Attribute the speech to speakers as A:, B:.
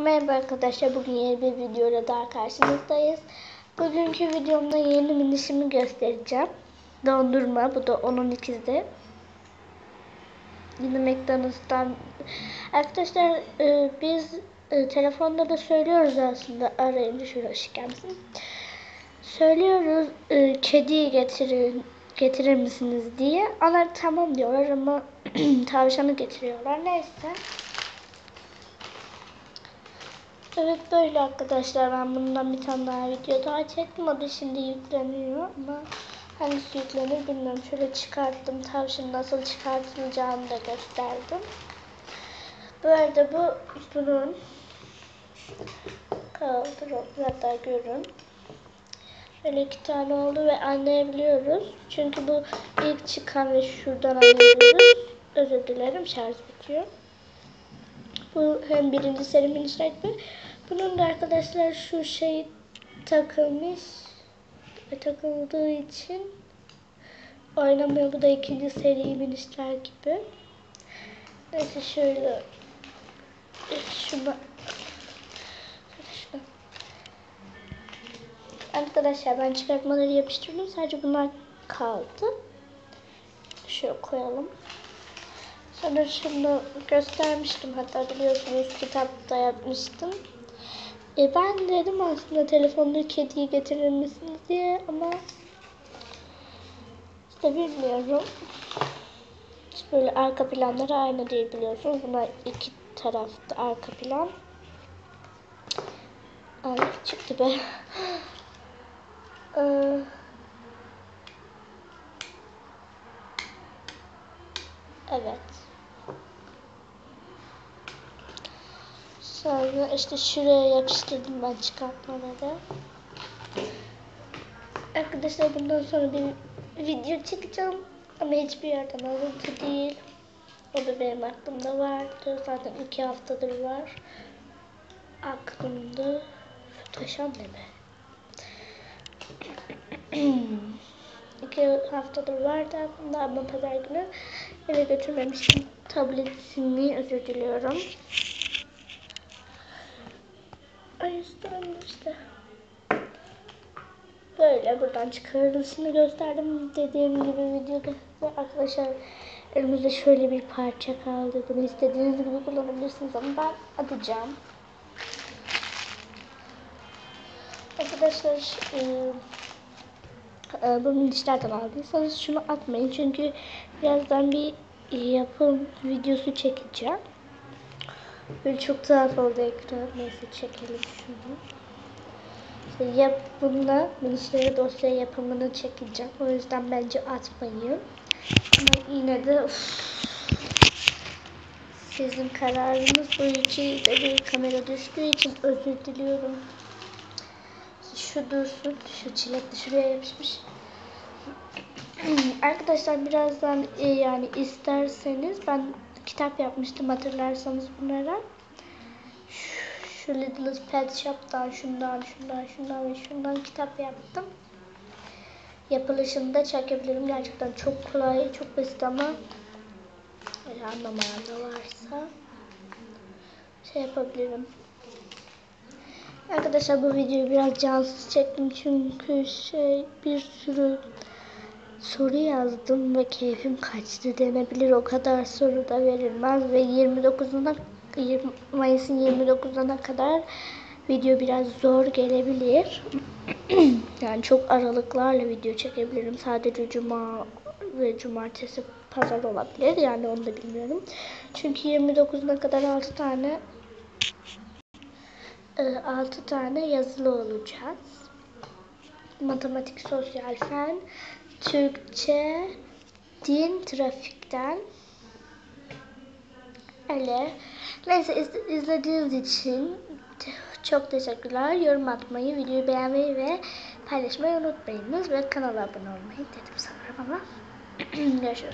A: Merhaba arkadaşlar bugün yeni bir videoyla daha karşınızdayız. Bugünkü videomda yeni minişimi göstereceğim. Dondurma bu da onun ikizi. Yine McDonald's'tan. Arkadaşlar e, biz e, telefonda da söylüyoruz aslında arayınca ışık gelmesin. Söylüyoruz e, kediyi getirin getirir misiniz diye. Onlar tamam diyorlar ama tavşanı getiriyorlar. Neyse. Evet böyle arkadaşlar ben bundan bir tane daha video daha çektim. O da şimdi yükleniyor ama hangisi yüklenir bilmiyorum. Şöyle çıkarttım. Tavşan nasıl çıkartılacağını da gösterdim. Bu arada bu bunun kaldırın hatta görün. Böyle iki tane oldu ve anlayabiliyoruz. Çünkü bu ilk çıkan ve şuradan anlayabiliyoruz. Özür dilerim şarj bitiyor. Bu hem birinci seri minişler gibi. Bunun da arkadaşlar şu şey takılmış takıldığı için oynamıyor. Bu da ikinci seri minişler gibi. Neyse şöyle şuna Arkadaşlar ben çıkartmaları yapıştırdım. Sadece bunlar kaldı. Şöyle koyalım. Sonra şunu göstermiştim hatta biliyorsunuz kitapta yapmıştım. E ben dedim aslında telefonda kediyi getirir misiniz diye ama işte bilmiyorum. Böyle arka planları aynı değil biliyorsunuz. Bunlar iki tarafta arka plan. Ay çıktı be. Ee, evet. Sonra işte şuraya yapıştırdım ben çıkartmaları. Arkadaşlar bundan sonra bir video çekeceğim. Ama hiçbir yerden alıntı değil. O da benim aklımda vardı. Zaten iki haftadır var. Aklımda. Taşan ne be? iki haftadır vardı aklımda ama pazar günü eve götürmemiştim. Tabletimi özür diliyorum. Ay üstüm işte. Böyle buradan çıkarılışını gösterdim. Dediğim gibi videoda arkadaşlar elimizde şöyle bir parça kaldı. Bunu istediğiniz gibi kullanabilirsiniz ama ben atacağım. Arkadaşlar e, bu minişlerden aldıysanız şunu atmayın. Çünkü birazdan bir yapım videosu çekeceğim. Böyle çok tuhaf oldu ekran. Neyse çekelim şunu. İşte yap bununla minişleri dosya yapımını çekeceğim. O yüzden bence atmayın. Ama yine de uf, sizin kararınız bu iki de bir kamera düştüğü için özür diliyorum. Şu dursun. Şu çilek de şuraya yapışmış. Arkadaşlar birazdan e, yani isterseniz ben kitap yapmıştım hatırlarsanız bunlara. Şu, şu Little Pet Shop'tan şundan şundan şundan ve şundan kitap yaptım. Yapılışını da çekebilirim. Gerçekten çok kolay, çok basit ama öyle anlamayan da varsa şey yapabilirim. Arkadaşlar bu videoyu biraz cansız çektim çünkü şey bir sürü soru yazdım ve keyfim kaçtı denebilir. O kadar soru da verilmez ve 29'una Mayıs'ın 29'una kadar video biraz zor gelebilir. yani çok aralıklarla video çekebilirim. Sadece cuma ve cumartesi pazar olabilir. Yani onu da bilmiyorum. Çünkü 29'una kadar 6 tane 6 tane yazılı olacağız. Matematik, sosyal fen, Türkçe, din, trafikten. Öyle. Neyse izlediğiniz için çok teşekkürler. Yorum atmayı, videoyu beğenmeyi ve paylaşmayı unutmayınız. Ve kanala abone olmayı dedim sanırım ama. Görüşürüz.